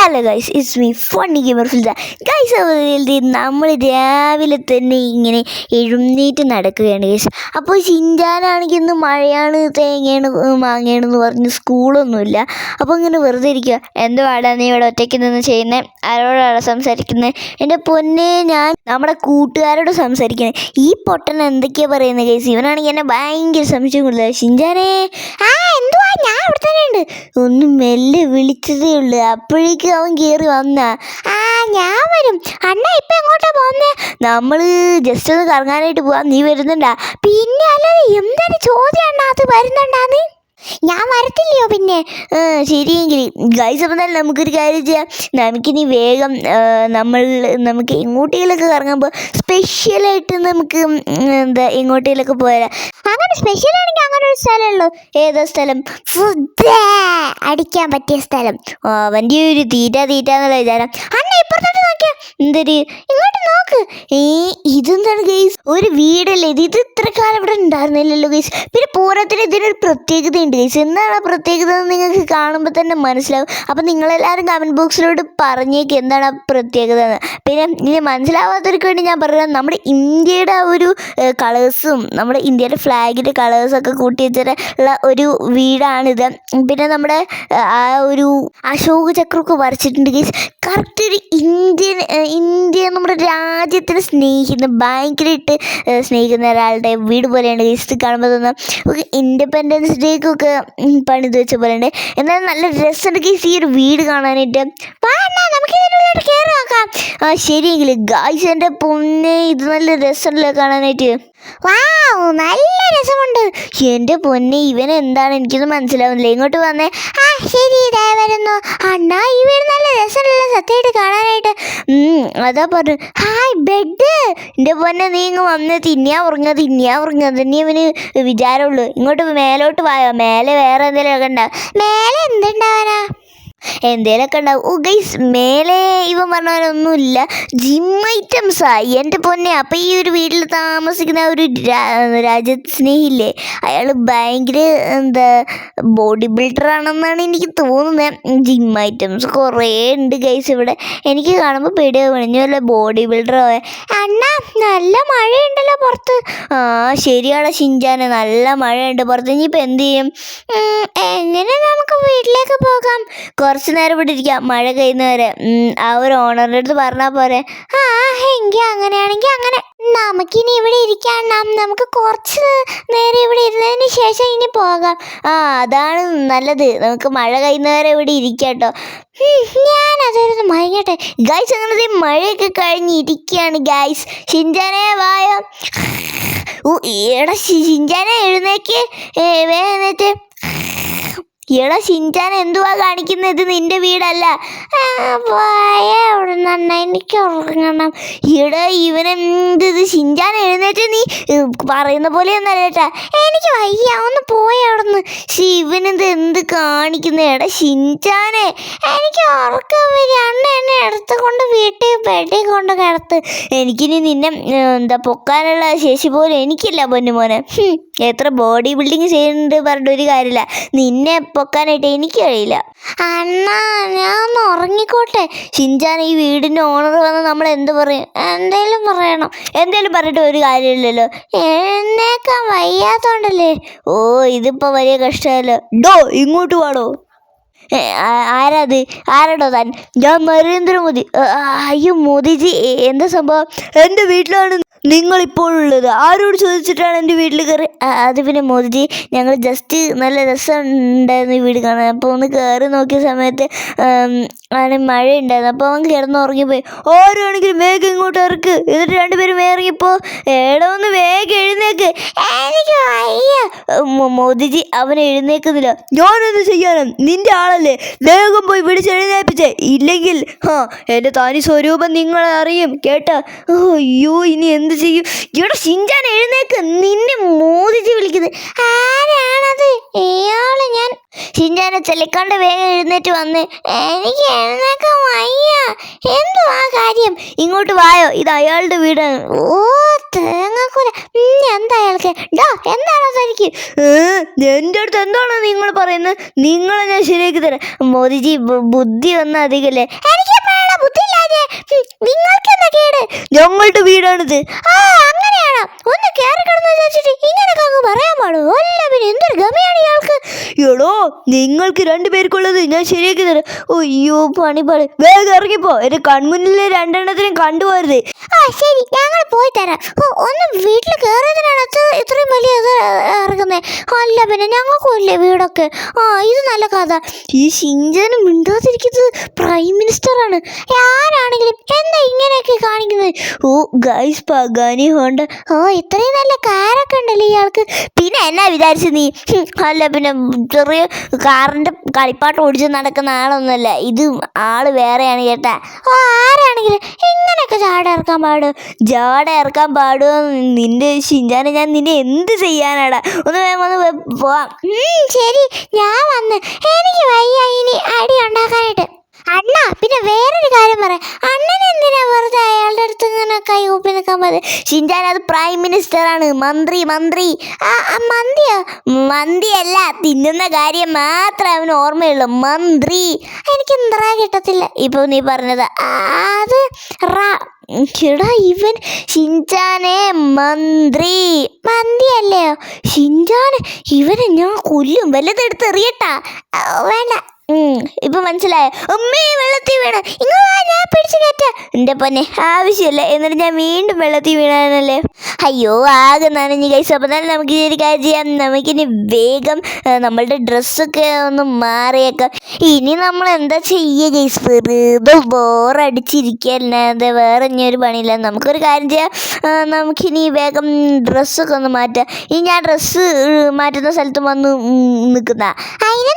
Hello guys it's me funny gamer ഫിൽസ guys നമ്മൾ രാവിലെ തന്നെ ഇങ്ങനെ എഴുന്നേറ്റ് നടക്കുകയാണ് ഗൈസ് അപ്പോൾ ചിഞ്ചാനാണെങ്കിൽ ഇന്ന് മഴയാണ് തേങ്ങയാണ് മാങ്ങയാണ് മാങ്ങയാണെന്ന് പറഞ്ഞ് സ്കൂളൊന്നുമില്ല. അപ്പോൾ ഇങ്ങനെ വെറുതെ ഇരിക്കുക എന്തുവാടാ നീ ഇവിടെ ഒറ്റയ്ക്ക് നിന്ന് ചെയ്യുന്നത് ആരോടാണ് സംസാരിക്കുന്നത് എന്റെ പൊന്നെ ഞാൻ നമ്മുടെ കൂട്ടുകാരോട് സംസാരിക്കുന്നത് ഈ പൊട്ടൻ എന്തൊക്കെയാണ് പറയുന്നത് ഗൈസ് ഇവനാണെങ്കിൽ എന്നെ ഭയങ്കര സംശയം കൂടുതൽ ചിഞ്ചാനേ ആ എന്തുവാ? ഞാൻ ഇവിടെ തന്നെ ഉണ്ട്. ഒന്ന് മെല്ലെ വിളിച്ചതേ ഉള്ളൂ. അപ്പോഴേക്കും അവൻ കയറി വന്ന ആ ഞാൻ വരും. അണ്ണ ഇപ്പൊ എങ്ങോട്ടാ പോകുന്നേ നമ്മൾ ജസ്റ്റ് ഒന്ന് കറങ്ങാനായിട്ട് പോവാം. നീ വരുന്നുണ്ടാ? പിന്നെ അല്ലാതെ എന്തൊരു ചോദ്യം അണ്ണാ അത് വരുന്നുണ്ടാന്ന്? ഞാൻ വരത്തില്ലയോ പിന്നെ? ശരിയെങ്കിൽ ഗൈസ് അപ്പം തന്നെ നമുക്കൊരു കാര്യം ചെയ്യാം. നമുക്കിനി വേഗം നമ്മൾ നമുക്ക് എങ്ങോട്ടേലൊക്കെ കറങ്ങുമ്പോൾ സ്പെഷ്യലായിട്ട് നമുക്ക് എന്താ എങ്ങോട്ടേലൊക്കെ പോയാൽ അങ്ങനെ സ്പെഷ്യൽ ആണെങ്കിൽ അങ്ങനെ ഒരു സ്ഥലമുള്ളൂ. ഏതോ സ്ഥലം? അടിക്കാൻ പറ്റിയ സ്ഥലം. അവന്റെ ഒരു തീറ്റ തീറ്റ എന്നുള്ള വിചാരം. അണ്ണ ഇപ്പുറത്തോട്ട് നോക്കിയാ എന്തൊരു ഇങ്ങോട്ട് നോക്ക്. ഏ ഇതെന്താണ് ഗൈസ് ഒരു വീടല്ലേ? ഇത് ഇത് ഇത്ര കാലം ഇവിടെ ഉണ്ടായിരുന്നില്ലല്ലോ ഗൈസ് പിന്നെ പൂരത്തിന് ഇതിനൊരു പ്രത്യേകതയുണ്ട് ഗൈസ് എന്താണ് ആ പ്രത്യേകത എന്ന് നിങ്ങൾക്ക് കാണുമ്പോൾ തന്നെ മനസ്സിലാവും. അപ്പം നിങ്ങളെല്ലാവരും കമന്റ് ബോക്സിലോട്ട് പറഞ്ഞേക്ക് എന്താണ് ആ പ്രത്യേകത എന്ന്. പിന്നെ ഇനി മനസ്സിലാവാത്തവർക്ക് വേണ്ടി ഞാൻ പറയാം നമ്മുടെ ഇന്ത്യയുടെ ആ ഒരു കളേഴ്സും നമ്മുടെ ഇന്ത്യയുടെ ഫ്ലാഗിന്റെ കളേഴ്സൊക്കെ കൂട്ടി വെച്ചിട്ടുള്ള ഒരു വീടാണിത്. പിന്നെ നമ്മുടെ ആ ഒരു അശോക ചക്രമൊക്കെ വരച്ചിട്ടുണ്ട് ഗൈസ് കറക്റ്റ് ഒരു ഇന്ത്യ നമ്മുടെ രാജ്യത്തിനെ സ്നേഹിക്കുന്ന. ഭയങ്കരമായിട്ട് സ്നേഹിക്കുന്ന ഒരാളുടെ വീട് പോലെയാണ് ഇത് കാണുമ്പോൾ തോന്നാം ഒക്കെ ഇൻഡിപെൻഡൻസ് ഡേക്കൊക്കെ പണിത് വെച്ച പോലെയുണ്ട്. എന്നാലും നല്ല രസമുണ്ട് ഗൈസ് ഈ ഒരു വീട് കാണാനായിട്ട്. ആ ശരിയെങ്കിൽ ഗായ്സ് എന്റെ പൊന്നെ ഇത് നല്ല രസമല്ലേ കാണാനായിട്ട്. വാവ് നല്ല രസമുണ്ട്. എന്റെ പൊന്നെ ഇവൻ എന്താണ്? എനിക്കൊന്നും മനസ്സിലാവുന്നില്ല. ഇങ്ങോട്ട് വന്നേ. ആ ശരി ഇതാ വരുന്നു. അണ്ണാ വീട് നല്ല രസമുള്ള സത്യമായിട്ട് കാണാനായിട്ട്. അതാ പറഞ്ഞു. ഹായ് ബെഡ്. എന്റെ പൊന്നെ നീ ഇങ്ങ് വന്ന് തിന്നിയാ ഉറങ്ങുക തിന്നിയാ ഉറങ്ങുക. തന്നെ ഇവന് വിചാരമുള്ളൂ. ഇങ്ങോട്ട് മേലോട്ട് വായോ? മേലെ വേറെ എന്തെങ്കിലുമൊക്കെ ഉണ്ടാവും മേലെ എന്തുണ്ടാവാനാ? എന്തേലൊക്കെ ഉണ്ടാവും. ഓ ഗൈസ് മേലെ ഇവൻ പറഞ്ഞവരൊന്നുമില്ല ജിം ഐറ്റംസാ എന്റെ പൊന്നെ. അപ്പം ഈ ഒരു വീട്ടിൽ താമസിക്കുന്ന ഒരു രാജ്യത്ത് സ്നേഹില്ലേ? അയാൾ ഭയങ്കര എന്താ ബോഡി ബിൽഡർ ആണെന്നാണ് എനിക്ക് തോന്നുന്നത് ജിം ഐറ്റംസ് കുറേ ഉണ്ട് ഗൈസ് ഇവിടെ. എനിക്ക് കാണുമ്പോൾ പേടിയാവും. ഇനി ബോഡി ബിൽഡറോ അണ്ണ നല്ല മഴയുണ്ടല്ലോ പുറത്ത്. ആ ശരിയാണ് ഷിഞ്ചാന് നല്ല മഴയുണ്ട് പുറത്ത്. ഇനിയിപ്പോൾ എന്ത് ചെയ്യും? എങ്ങനെ നമുക്ക് വീട്ടിലേക്ക് പോകാം? കുറച്ച് നേരം ഇവിടെ ഇരിക്കാം. മഴ കഴിയുന്നവരെ ആ ഒരു ഓണറിന്റെ അടുത്ത് പറഞ്ഞാൽ പോരെ. ആ എങ്കിൽ അങ്ങനെയാണെങ്കിൽ അങ്ങനെ. നമുക്കിനി ഇവിടെ ഇരിക്കാം. നം- നമുക്ക് കുറച്ച് നേരം ഇവിടെ ഇരുന്നതിന് ശേഷം ഇനി പോകാം. ആ അതാണ് നല്ലത്. നമുക്ക് മഴ കഴിയുന്നവരെ ഇവിടെ ഇരിക്കാം ഞാൻ അതൊരു മയങ്ങട്ടെ. ഗൈസ് അങ്ങനത്തെ മഴയൊക്കെ കഴിഞ്ഞ് ഇരിക്കുകയാണ് ഗൈസ് ഷിൻജാനെ വായോ. ഓ ഏടാ ഷിൻജാനെ എഴുന്നേക്ക്. വേ എഴുന്നേറ്റ്. എടാ ഷിൻചാൻ എന്തുവാ കാണിക്കുന്നത്? ഇത് നിന്റെ വീടല്ല. എനിക്ക് ഉറങ്ങണം. എടാ ഇവനെന്ത് ഇത്? ഷിൻചാൻ എഴുന്നേറ്റ് നീ പറയുന്ന പോലെ ഒന്നല്ല എനിക്ക് വയ്യ ഒന്ന് പോയ അവിടെ നിന്ന് ഇവനെന്ത് എന്ത് കാണിക്കുന്ന? എടാ ഷിൻചാനെ എനിക്ക് ഉറക്കാൻ വരിക അണ്ണ എന്നെ എടുത്ത് കൊണ്ട് വീട്ടിൽ ബെഡിൽ കൊണ്ട് കിടത്ത്. എനിക്കിനി നിന്നെ എന്താ പൊക്കാനുള്ള ശേഷി പോലും എനിക്കില്ല പൊന്നുമോനെ. എത്ര ബോഡി ബിൽഡിങ് ചെയ്യുന്നുണ്ട് പറഞ്ഞിട്ട് ഒരു കാര്യമില്ല. നിന്നെ പൊക്കാനായിട്ട് എനിക്ക് കഴിയില്ല. അണ്ണാ ഞാൻ ഉറങ്ങിക്കോട്ടെ. ഷിൻചാൻ ഈ വീടിന്റെ ഓണർ വന്ന് നമ്മൾ എന്ത് പറയും? എന്തേലും പറയണം. എന്തേലും പറഞ്ഞിട്ട് ഒരു കാര്യമില്ലല്ലോ. എഴുന്നേക്കാൻ വയ്യാത്തോണ്ടല്ലേ? ഓ ഇതിപ്പോൾ വലിയ കഷ്ടമല്ലോ? ഡോ ഇങ്ങോട്ട് വാടോ. ആരാത്? ആരാടോ താൻ? ഞാൻ നരേന്ദ്രമോദി. അയ്യോ മോദിജി എന്താ സംഭവം? എന്റെ വീട്ടിലാണ് നിങ്ങൾ ഇപ്പോഴുള്ളത് ആരോട് ചോദിച്ചിട്ടാണ് എന്റെ വീട്ടിൽ കയറി? അത് പിന്നെ മോദിജി ഞങ്ങൾ ജസ്റ്റ് നല്ല രസമുണ്ടായിരുന്നു ഈ വീട് കാണാൻ. അപ്പോൾ ഒന്ന് കയറി നോക്കിയ സമയത്ത് ആണ് മഴ ഉണ്ടായിരുന്നു അപ്പോൾ അവൻ കിടന്നുറങ്ങിപ്പോയി. ഓരോണെങ്കിലും വേഗം ഇങ്ങോട്ട് ഇറക്ക്. എന്നിട്ട് രണ്ടുപേരും ഇറങ്ങിപ്പോ ഏടോ ഒന്ന് വേഗം എഴുന്നേക്ക്. മോദിജി അവൻ എഴുന്നേക്കുന്നില്ല. ഞാനെന്ത് ചെയ്യാനും? നിന്റെ ആളല്ലേ. വേഗം പോയി വിളിച്ചെഴുന്നേപ്പിച്ചേ ഇല്ലെങ്കിൽ ഹാ എന്റെ തനി സ്വരൂപം നിങ്ങളെ അറിയും. കേട്ടോ? അയ്യോ ഇനി എന്ത് ചെയ്യും? ഇവിടെ ഷിൻചാൻ എഴുന്നേക്ക്. നിന്നെ മോദിച്ച് വിളിക്കുന്നത് ആരാണത്? ഏയാൾ ഞാൻ. ഷിൻചാനെ ചെല്ലിക്കാണ്ട് വേഗം എഴുന്നേറ്റ് വന്ന് എനിക്ക് എഴുന്നേക്കാൻ വയ്യ. എന്തുവാ കാര്യം? ഇങ്ങോട്ട് വായോ. ഇത് അയാളുടെ വീടാണ്. ഓ തേങ്ങാക്കൂല എന്താ അയാൾക്ക്? ഡോ എന്താണോ തനിക്ക് എന്റെ അടുത്ത് എന്താണോ നിങ്ങൾ പറയുന്നത്? നിങ്ങളെ ഞാൻ ശരിയാക്കി തരാം. മോദിജി ബുദ്ധി ഒന്നും അധികല്ലേ? എനിക്ക് എപ്പോഴാണ് ബുദ്ധി ഇല്ലാതെ നിങ്ങൾക്ക് എന്താ കേട് ഞങ്ങളുടെ വീടാണിത്. ആ അങ്ങനെയാണോ. ഒന്ന് കയറി കിടന്നു വിചാരിച്ചിട്ട് ഇങ്ങനെയൊക്കെ അങ്ങ് പറയാൻ പാടുമോ അല്ല പിന്നെ എന്തൊരു ഗമയാണ് ഇയാൾക്ക്. എടോ നിങ്ങൾക്ക് രണ്ടുപേർക്കുള്ളത് ഞാൻ ശരിയാക്കി തരാം. അയ്യോ പണി പണി വേഗം ഇറങ്ങിപ്പോ. എന്റെ കൺമുന്നിലെ രണ്ടെണ്ണത്തിനും കണ്ടുപോരുത് ആ ശരി. ഞങ്ങൾ പോയി തരാം. ഒന്ന് വീട്ടിൽ കയറിയതിനാണ് അത്ര ഇത്രയും വലിയ ഇത് ഇറങ്ങുന്നത് അല്ല പിന്നെ ഞങ്ങൾക്കുമില്ലേ വീടൊക്കെ? ആ ഇത് നല്ല കഥ. ഈ ഷിഞ്ചനും മിണ്ടാതിരിക്കുന്നത് പ്രൈം മിനിസ്റ്റർ ആണ് ആരാണെങ്കിലും എന്താ ഇങ്ങനെയൊക്കെ കാണിക്കുന്നത്? ഓ ഗൈസ് പഗാനി ഹോണ്ട. ഓ ഇത്രയും നല്ല കാറൊക്കെ ഉണ്ടല്ലോ ഇയാൾക്ക്? പിന്നെ എന്നാ വിചാരിച്ചു നീ? അല്ല പിന്നെ ചെറിയ കാറിന്റെ കളിപ്പാട്ടം ഓടിച്ച് നടക്കുന്ന ആളൊന്നുമല്ല. ഇത് ആൾ വേറെയാണ് കേട്ടാ. ആരാണെങ്കിലും ഇങ്ങനെയൊക്കെ ജാട ഇറക്കാൻ പാടും? ജാട ഇറക്കാൻ പാടുമോ നിന്റെ ഷിഞ്ചാനെ ഞാൻ നിന്നെ എന്ത് ചെയ്യാനാടാ? ഒന്ന് വേഗം ഒന്ന് പോവാം. ശരി. ഞാൻ വന്ന് എനിക്ക് വയ്യ. ഇനി അടി ഉണ്ടാക്കാനായിട്ട് അണ്ണ പിന്നെ വേറൊരു കാര്യം പറയാം അണ്ണൻ എന്തിനാ വെറുതെ അയാളുടെ അടുത്ത് ഇങ്ങനെ കൈ ഊപ്പി ഷിൻചാൻ അത് പ്രൈം മിനിസ്റ്റർ ആണ് മന്ത്രി മന്ത്രി. ആ മന്തിയോ മന്തിയല്ല തിന്നുന്ന കാര്യം മാത്രമേ അവന് ഓർമ്മയുള്ളൂ. മന്ത്രി. എനിക്ക് എന്താ കിട്ടത്തില്ല. ഇപ്പൊ നീ പറഞ്ഞത്. അത് റ- എടാ ഇവൻ ഷിൻചാനെ മന്ത്രി. മന്ത്രിയല്ലയോ? ഷിൻചാൻ ഇവനെ ഞാൻ കൊല്ലും. വല്ലതെടുത്ത് എറിയട്ടാ വേണ്ട. ഇപ്പൊ മനസ്സിലായോ? ഉമ്മേ വെള്ളത്തിൽ വീണ. ഇങ്ങനെ ഞാൻ പിടിച്ചു കയറ്റ. എന്റെ പൊന്നെ ആവശ്യമില്ല. എന്നിട്ട് ഞാൻ വീണ്ടും വെള്ളത്തിൽ വീണാനല്ലേ അയ്യോ ആകെ നനഞ്ഞു കഴിച്ചു അപ്പൊ തന്നെ നമുക്ക് ഒരു കാര്യം ചെയ്യാം. നമുക്കിനി വേഗം നമ്മളുടെ ഡ്രസ്സൊക്കെ ഒന്ന് മാറിയേക്കാം. ഇനി നമ്മൾ എന്താ ചെയ്യുക ഗൈസ് വെറുതെ ബോറടിച്ചിരിക്കല്ലാതെ വേറെ ഇനി ഒരു പണിയില്ല. നമുക്കൊരു കാര്യം ചെയ്യാം. നമുക്കിനി വേഗം ഡ്രസ്സൊക്കെ ഒന്ന് മാറ്റാം. ഇനി ഞാൻ ഡ്രസ്സ് മാറ്റുന്ന സ്ഥലത്ത് വന്ന് നിൽക്കുന്ന. അതിനെന്താ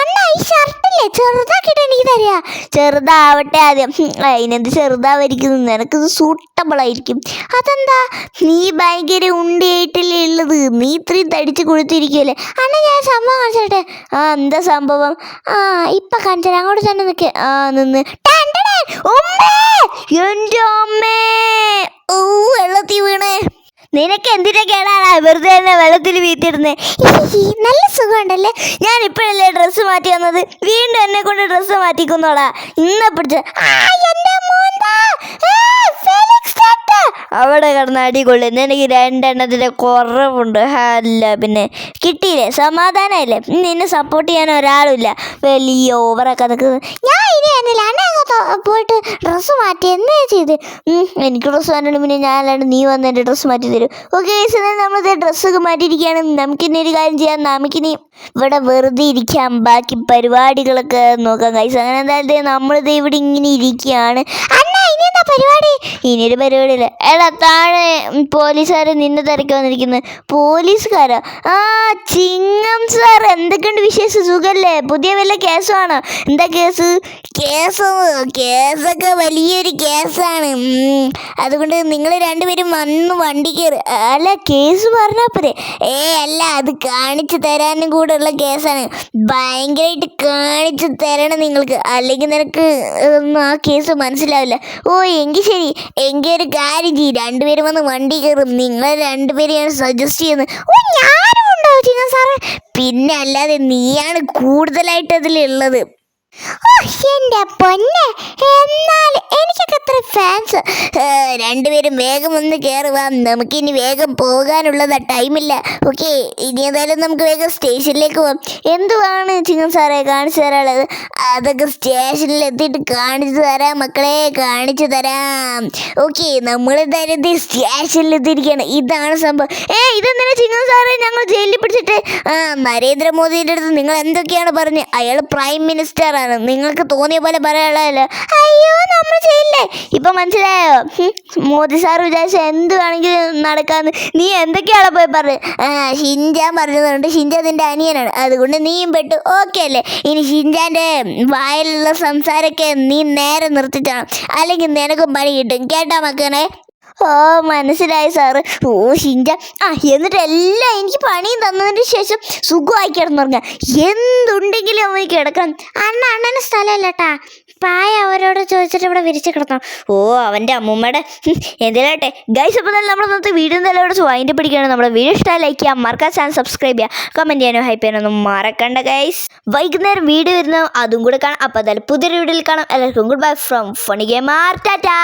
അണ്ണ ഈ ഷർട്ടില്ലേ? ചെറുതാക്കിയിട്ട് എനിക്ക് തരിക ചെറുതാവട്ടെ ആദ്യം. അതിനെന്ത് ചെറുതാവായിരിക്കുന്നു നിനക്കിത് സൂട്ടബിൾ ആയിരിക്കും. അതെന്താ? നീ ഭയങ്കര ഉണ്ടിയായിട്ടല്ലേ ഉള്ളത്? നീ ഇത്രയും തടിച്ച് കൊടുത്തിരിക്കുമല്ലേ അണ്ണാ ഞാൻ സംഭവം കാണിച്ചോട്ടെ? ആ എന്താ സംഭവം? ആ ഇപ്പൊ കാണിച്ചാൽ അങ്ങോട്ട് തന്നെ നിൽക്കെ ആ നിന്ന്. ഉമ്മേ! എന്റെ അമ്മേ! ഓ വെള്ളത്തിൽ വീണേ. നിനക്ക് എന്തിനാ കേടാടാ? വെറുതെ തന്നെ വെള്ളത്തിൽ വീത്തിടുന്നേ നല്ല സുഖമുണ്ടല്ലേ? ഞാൻ ഇപ്പോഴല്ലേ ഡ്രസ്സ് മാറ്റി വന്നത്? വീണ്ടും എന്നെ കൊണ്ട് ഡ്രസ്സ് മാറ്റിക്കുന്നോടാ. ഇന്ന പിടിച്ച അവിടെ കിടന്ന് അടികൊള്ളുന്നു എനിക്ക് രണ്ടെണ്ണത്തിന്റെ കുറവുണ്ട്. അല്ല പിന്നെ കിട്ടിയില്ലേ? സമാധാനമല്ലേ നിന്നെ സപ്പോർട്ട് ചെയ്യാൻ ഒരാളുമില്ല. വലിയ ഓവറൊക്കെ നിൽക്കുന്നത് ഞാൻ ഇനി എന്നില്ല പോയിട്ട് ഡ്രസ്സ് മാറ്റി എന്നാ ചെയ്ത്? എനിക്ക് ഡ്രസ്സ് മാറ്റണം പിന്നെ ഞാൻ നീ വന്ന് എന്റെ ഡ്രസ്സ് മാറ്റി തരും. ഓക്കെ നമ്മളിത് ഡ്രസ്സൊക്കെ മാറ്റിയിരിക്കുകയാണ്. നമുക്കിനി ഒരു കാര്യം ചെയ്യാം. നമുക്കിനി ഇവിടെ വെറുതെ ഇരിക്കാം. ബാക്കി പരിപാടികളൊക്കെ നോക്കാം കൈസ് അങ്ങനെ എന്തായാലും നമ്മളിത് ഇവിടെ ഇങ്ങനെ ഇരിക്കുകയാണ്. എന്താ പരിപാടി? ഇനി ഒരു പരിപാടിയില്ല? എടാ താഴെ പോലീസുകാർ നിന്നെ തിരക്കി വന്നിരിക്കുന്നത് പോലീസുകാരോ? ആ ചിങ്ങം സാർ എന്തൊക്കെയുണ്ട് വിശേഷ? സുഖല്ലേ? പുതിയ വല്ല കേസുമാണ് എന്താ കേസ്? കേസ് കേസൊക്കെ വലിയൊരു കേസാണ്. അതുകൊണ്ട് നിങ്ങൾ രണ്ടുപേരും വന്ന് വണ്ടി കയറി അല്ല കേസ് പറഞ്ഞാൽ പോരെ. ഏ അല്ല അത് കാണിച്ചു തരാനും കൂടെ ഉള്ള കേസാണ്. ഭയങ്കരമായിട്ട് കാണിച്ചു തരണം നിങ്ങൾക്ക്. അല്ലെങ്കിൽ നിനക്ക് ആ കേസ് മനസ്സിലാവില്ല. ഓ എങ്കിൽ ശരി. എങ്കിൽ ഒരു കാര്യം ചെയ്യും. രണ്ടുപേരും വന്ന് വണ്ടി കയറും. നിങ്ങൾ രണ്ടുപേരും ഞാൻ സജസ്റ്റ് ചെയ്യുന്നത് ഓ ഞാനും ഉണ്ടോ ചിങ്ങ സാറേ. പിന്നെ അല്ലാതെ നീയാണ് കൂടുതലായിട്ട് അതിലുള്ളത്. എന്റെ പൊന്നെ. എന്നാൽ എനിക്കൊക്കെ അത്ര ഫാൻസ് രണ്ടുപേരും വേഗം ഒന്ന് കയറുക നമുക്കിനി വേഗം പോകാനുള്ളതാ ടൈമില്ല ഓക്കെ ഇനി എന്തായാലും നമുക്ക് വേഗം സ്റ്റേഷനിലേക്ക് പോവാം എന്തുവാണ് ചിങ്ങൻ സാറെ കാണിച്ചു തരാനുള്ളത്? അതൊക്കെ സ്റ്റേഷനിൽ എത്തിയിട്ട് കാണിച്ചു തരാം മക്കളെ. കാണിച്ചു തരാം. ഓക്കെ നമ്മൾ എന്തായാലും സ്റ്റേഷനിൽ എത്തിയിരിക്കുകയാണ്. ഇതാണ് സംഭവം. ഏ ഇതെന്തിനാ ചിങ്ങൻ സാറേ ഞങ്ങൾ ജയിലിൽ പിടിച്ചിട്ട്? നരേന്ദ്രമോദിയുടെ അടുത്ത് നിങ്ങൾ എന്തൊക്കെയാണ് പറഞ്ഞത് അയാൾ പ്രൈം മിനിസ്റ്റർ ആണ് നിങ്ങൾക്ക് തോന്നിയ പോലെ പറയാനുള്ളതല്ലോ. അയ്യോ നമ്മൾ ചെയ്യില്ലേ? ഇപ്പൊ മനസ്സിലായോ? മോദി സാർ വിചാരിച്ച എന്ത് വേണമെങ്കിലും നടക്കാന്ന്. നീ എന്തൊക്കെയാണ് പോയി പറഞ്ഞത് ഷിൻജാൻ പറഞ്ഞതുകൊണ്ട് ഷിൻജാൻ നിന്റെ അനിയനാണ്. അതുകൊണ്ട് നീയും പെട്ടു. ഓക്കെ അല്ലേ? ഇനി ഷിൻജാന്റെ വായിലുള്ള സംസാരമൊക്കെ നീ നേരെ നിർത്തിച്ചാണ് അല്ലെങ്കിൽ നിനക്കും പണി കിട്ടും. കേട്ടാ മക്കനെ ഓ മനസ്സിലായി സാറ്. ഓ ഷിൻജ ആ എന്നിട്ട് എല്ലാം എനിക്ക് പണിയും തന്നതിന് ശേഷം സുഖമായി കിടന്നുറങ്ങ. എന്തുണ്ടെങ്കിലും അവന് കിടക്കണം. അണ്ണ അണ്ണന് സ്ഥലമല്ല കേട്ടാ പായ അവരോട് ചോദിച്ചിട്ട് ഇവിടെ വിരിച്ച് കിടത്താം ഓ അവന്റെ അമ്മൂമ്മയുടെ. എന്തിനാട്ടെ ഗൈസ് അപ്പോൾ തന്നെ നമ്മുടെ ഇന്നത്തെ വീഡിയോ എന്തായാലും ഇവിടെ വൈൻഡ് പിടിക്കുകയാണ്. നമ്മുടെ വീഡിയോ ഇഷ്ടമായി ലൈക്ക് ചെയ്യാം മറക്കാൻ ചാനൽ സബ്സ്ക്രൈബ് ചെയ്യുക. കമന്റ് ചെയ്യാനോ ഹൈപ്പ് ചെയ്യാനൊന്നും മറക്കണ്ട ഗൈസ് വൈകുന്നേരം വീഡിയോ വരുന്ന അതും കൂടെ കാണാം. അപ്പോൾ എന്തായാലും പുതിയൊരു വീഡിയോയിൽ കാണാം. എല്ലാവർക്കും good bye from funny gamer tata